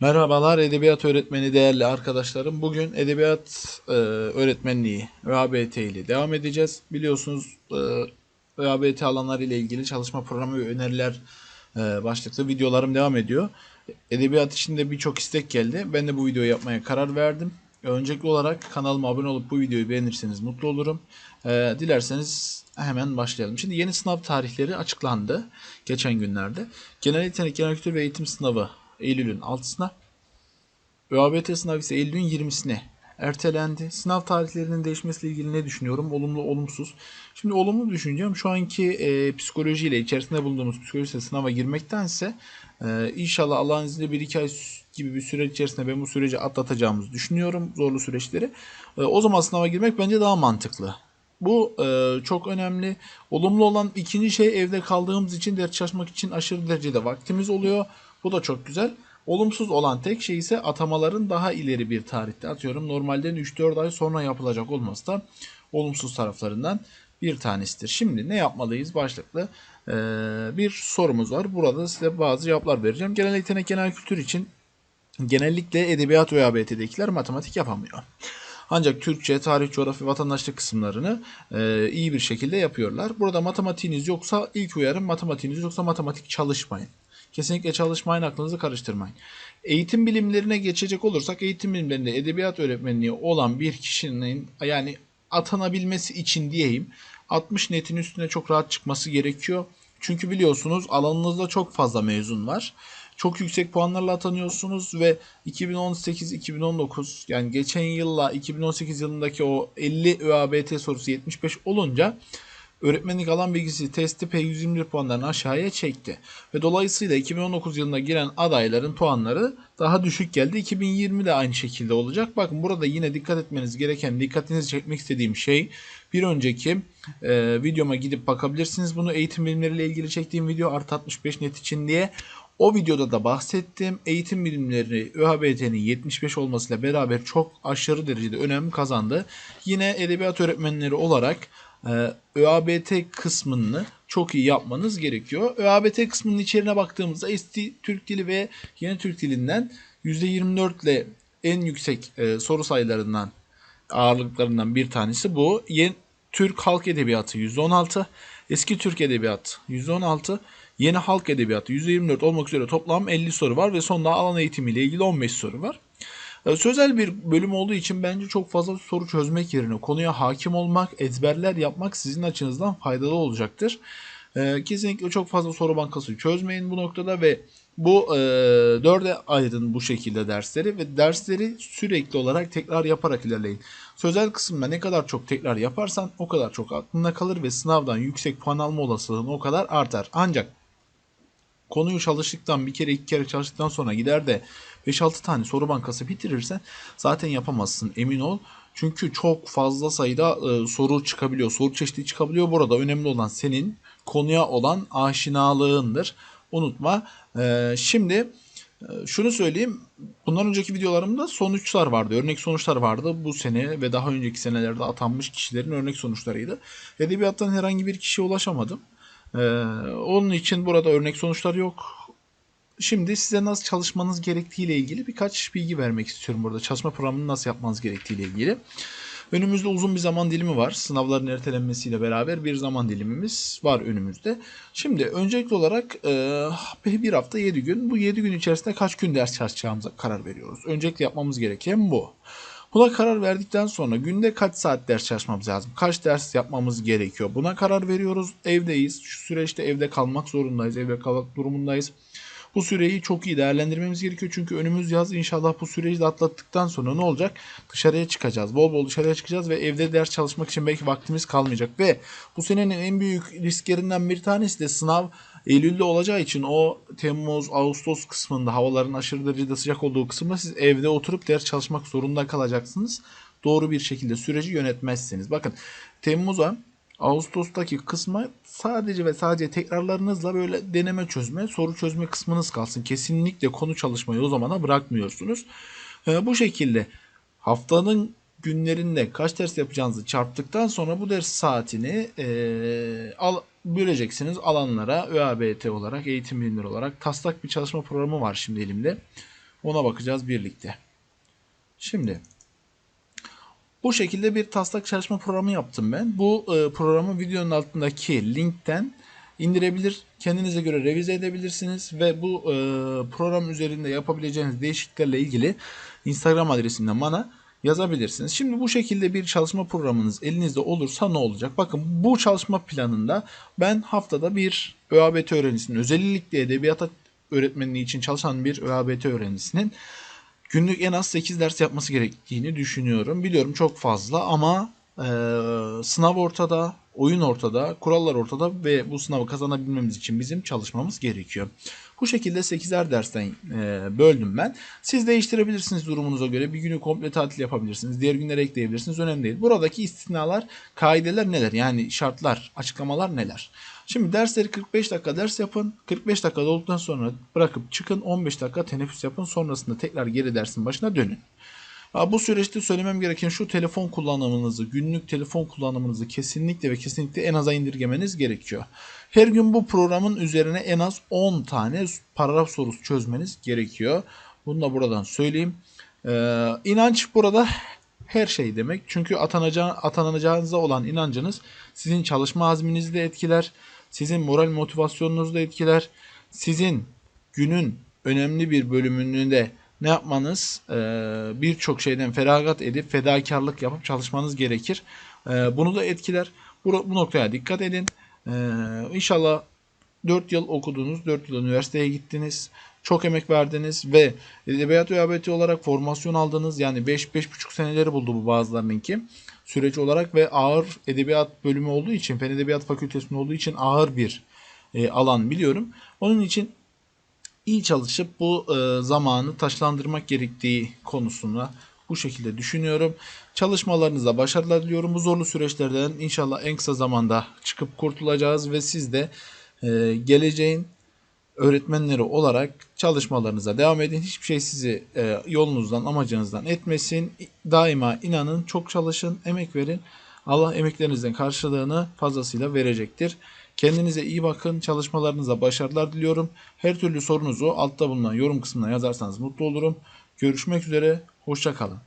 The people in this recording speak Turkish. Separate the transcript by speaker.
Speaker 1: Merhabalar edebiyat öğretmeni değerli arkadaşlarım. Bugün edebiyat e, öğretmenliği ÖABT ile devam edeceğiz. Biliyorsunuz e, ÖABT alanları ile ilgili çalışma programı ve öneriler e, başlıklı videolarım devam ediyor. Edebiyat içinde birçok istek geldi. Ben de bu videoyu yapmaya karar verdim. Öncelikli olarak kanalıma abone olup bu videoyu beğenirseniz mutlu olurum. E, dilerseniz hemen başlayalım. Şimdi yeni sınav tarihleri açıklandı geçen günlerde. Genel yetenek, genel kültür ve eğitim sınavı Eylül'ün 6'sına. ÖABT sınavı ise Eylül'ün 20'sine ertelendi. Sınav tarihlerinin değişmesiyle ilgili ne düşünüyorum? Olumlu, olumsuz. Şimdi olumlu düşüneceğim. Şu anki e, psikolojiyle, içerisinde bulunduğumuz psikolojiyle sınava girmektense e, inşallah Allah'ın izniyle bir iki ay gibi bir süreç içerisinde ben bu süreci atlatacağımızı düşünüyorum. Zorlu süreçleri. E, o zaman sınava girmek bence daha mantıklı. Bu e, çok önemli. Olumlu olan ikinci şey evde kaldığımız için ders çalışmak için aşırı derecede vaktimiz oluyor. Bu da çok güzel. Olumsuz olan tek şey ise atamaların daha ileri bir tarihte atıyorum. Normalden 3-4 ay sonra yapılacak olması da olumsuz taraflarından bir tanesidir. Şimdi ne yapmalıyız başlıklı bir sorumuz var. Burada size bazı cevaplar vereceğim. Genel yetenek genel kültür için genellikle edebiyat ve ABT'dekiler matematik yapamıyor. Ancak Türkçe, tarih, coğrafya, vatandaşlık kısımlarını e, iyi bir şekilde yapıyorlar. Burada matematiğiniz yoksa ilk uyarım matematiğiniz yoksa matematik çalışmayın. Kesinlikle çalışmayın, aklınızı karıştırmayın. Eğitim bilimlerine geçecek olursak eğitim bilimlerinde edebiyat öğretmenliği olan bir kişinin yani atanabilmesi için diyeyim 60 netin üstüne çok rahat çıkması gerekiyor. Çünkü biliyorsunuz alanınızda çok fazla mezun var. Çok yüksek puanlarla atanıyorsunuz ve 2018-2019 yani geçen yılla 2018 yılındaki o 50 ÖABT sorusu 75 olunca öğretmenlik alan bilgisi testi P121 puanlarını aşağıya çekti. Ve dolayısıyla 2019 yılına giren adayların puanları daha düşük geldi. 2020 de aynı şekilde olacak. Bakın burada yine dikkat etmeniz gereken, dikkatinizi çekmek istediğim şey bir önceki e, videoma gidip bakabilirsiniz. Bunu eğitim bilimleriyle ilgili çektiğim video artı 65 net için diye. O videoda da bahsettim. Eğitim bilimleri ÖHBT'nin 75 olmasıyla beraber çok aşırı derecede önem kazandı. Yine edebiyat öğretmenleri olarak e, ÖABT kısmını çok iyi yapmanız gerekiyor. ÖABT kısmının içerine baktığımızda eski Türk Dili ve Yeni Türk Dilinden %24 ile en yüksek e, soru sayılarından ağırlıklarından bir tanesi bu. Yeni Türk Halk Edebiyatı %16, Eski Türk Edebiyatı %16, Yeni Halk Edebiyatı %24 olmak üzere toplam 50 soru var ve sonunda alan eğitimiyle ilgili 15 soru var. Sözel bir bölüm olduğu için bence çok fazla soru çözmek yerine konuya hakim olmak, ezberler yapmak sizin açınızdan faydalı olacaktır. E, kesinlikle çok fazla soru bankası çözmeyin bu noktada ve bu e, dörde ayırın bu şekilde dersleri ve dersleri sürekli olarak tekrar yaparak ilerleyin. Sözel kısımda ne kadar çok tekrar yaparsan o kadar çok aklında kalır ve sınavdan yüksek puan alma olasılığın o kadar artar. Ancak konuyu çalıştıktan bir kere iki kere çalıştıktan sonra gider de 5-6 tane soru bankası bitirirsen zaten yapamazsın emin ol. Çünkü çok fazla sayıda e, soru çıkabiliyor. Soru çeşidi çıkabiliyor. Burada önemli olan senin konuya olan aşinalığındır. Unutma. E, şimdi e, şunu söyleyeyim. Bundan önceki videolarımda sonuçlar vardı. Örnek sonuçlar vardı. Bu sene ve daha önceki senelerde atanmış kişilerin örnek sonuçlarıydı. Edebiyattan herhangi bir kişiye ulaşamadım. Ee, onun için burada örnek sonuçlar yok. Şimdi size nasıl çalışmanız gerektiği ile ilgili birkaç bilgi vermek istiyorum burada. Çalışma programını nasıl yapmanız gerektiği ile ilgili. Önümüzde uzun bir zaman dilimi var. Sınavların ertelenmesiyle beraber bir zaman dilimimiz var önümüzde. Şimdi öncelikli olarak e, bir hafta 7 gün. Bu 7 gün içerisinde kaç gün ders çalışacağımıza karar veriyoruz. Öncelikle yapmamız gereken bu. Buna karar verdikten sonra günde kaç saat ders çalışmamız lazım? Kaç ders yapmamız gerekiyor? Buna karar veriyoruz. Evdeyiz. Şu süreçte evde kalmak zorundayız. Evde kalmak durumundayız. Bu süreyi çok iyi değerlendirmemiz gerekiyor. Çünkü önümüz yaz inşallah bu süreci de atlattıktan sonra ne olacak? Dışarıya çıkacağız. Bol bol dışarıya çıkacağız ve evde ders çalışmak için belki vaktimiz kalmayacak. Ve bu senenin en büyük risklerinden bir tanesi de sınav Eylül'de olacağı için o Temmuz, Ağustos kısmında havaların aşırı derecede sıcak olduğu kısımda siz evde oturup ders çalışmak zorunda kalacaksınız. Doğru bir şekilde süreci yönetmezseniz. Bakın Temmuz'a Ağustos'taki kısma sadece ve sadece tekrarlarınızla böyle deneme çözme, soru çözme kısmınız kalsın. Kesinlikle konu çalışmayı o zamana bırakmıyorsunuz. Ee, bu şekilde haftanın günlerinde kaç ders yapacağınızı çarptıktan sonra bu ders saatini e, al, böleceksiniz alanlara ÖABT olarak, eğitim bilimleri olarak taslak bir çalışma programı var şimdi elimde. Ona bakacağız birlikte. Şimdi bu şekilde bir taslak çalışma programı yaptım ben. Bu e, programı videonun altındaki linkten indirebilir, kendinize göre revize edebilirsiniz ve bu e, program üzerinde yapabileceğiniz değişikliklerle ilgili Instagram adresimden bana yazabilirsiniz. Şimdi bu şekilde bir çalışma programınız elinizde olursa ne olacak? Bakın bu çalışma planında ben haftada bir ÖABT öğrencisinin özellikle edebiyat öğretmenliği için çalışan bir ÖABT öğrencisinin günlük en az 8 ders yapması gerektiğini düşünüyorum. Biliyorum çok fazla ama e, sınav ortada, oyun ortada, kurallar ortada ve bu sınavı kazanabilmemiz için bizim çalışmamız gerekiyor. Bu şekilde 8'er dersten e, böldüm ben. Siz değiştirebilirsiniz durumunuza göre. Bir günü komple tatil yapabilirsiniz. Diğer günleri ekleyebilirsiniz. Önemli değil. Buradaki istisnalar, kaideler neler? Yani şartlar, açıklamalar neler? Şimdi dersleri 45 dakika ders yapın. 45 dakika olduktan sonra bırakıp çıkın. 15 dakika teneffüs yapın. Sonrasında tekrar geri dersin başına dönün. Bu süreçte söylemem gereken şu telefon kullanımınızı, günlük telefon kullanımınızı kesinlikle ve kesinlikle en aza indirgemeniz gerekiyor. Her gün bu programın üzerine en az 10 tane paragraf sorusu çözmeniz gerekiyor. Bunu da buradan söyleyeyim. Ee, inanç burada her şey demek. Çünkü atanacağı, atanacağınıza olan inancınız sizin çalışma azminizi de etkiler. Sizin moral motivasyonunuzu da etkiler. Sizin günün önemli bir bölümünü de ne yapmanız e, birçok şeyden feragat edip fedakarlık yapıp çalışmanız gerekir. E, bunu da etkiler. Bu, bu noktaya dikkat edin. E, inşallah 4 yıl okudunuz, 4 yıl üniversiteye gittiniz. Çok emek verdiniz ve edebiyat ÖABT olarak formasyon aldınız. Yani 5-5,5 seneleri buldu bu bazılarınınki süreç olarak ve ağır edebiyat bölümü olduğu için, Fen Edebiyat Fakültesi'nde olduğu için ağır bir e, alan biliyorum. Onun için iyi çalışıp bu e, zamanı taşlandırmak gerektiği konusunda bu şekilde düşünüyorum. Çalışmalarınıza başarılar diliyorum. Bu zorlu süreçlerden inşallah en kısa zamanda çıkıp kurtulacağız ve siz de e, geleceğin öğretmenleri olarak çalışmalarınıza devam edin. Hiçbir şey sizi e, yolunuzdan, amacınızdan etmesin. Daima inanın, çok çalışın, emek verin. Allah emeklerinizden karşılığını fazlasıyla verecektir. Kendinize iyi bakın. Çalışmalarınıza başarılar diliyorum. Her türlü sorunuzu altta bulunan yorum kısmına yazarsanız mutlu olurum. Görüşmek üzere. Hoşçakalın.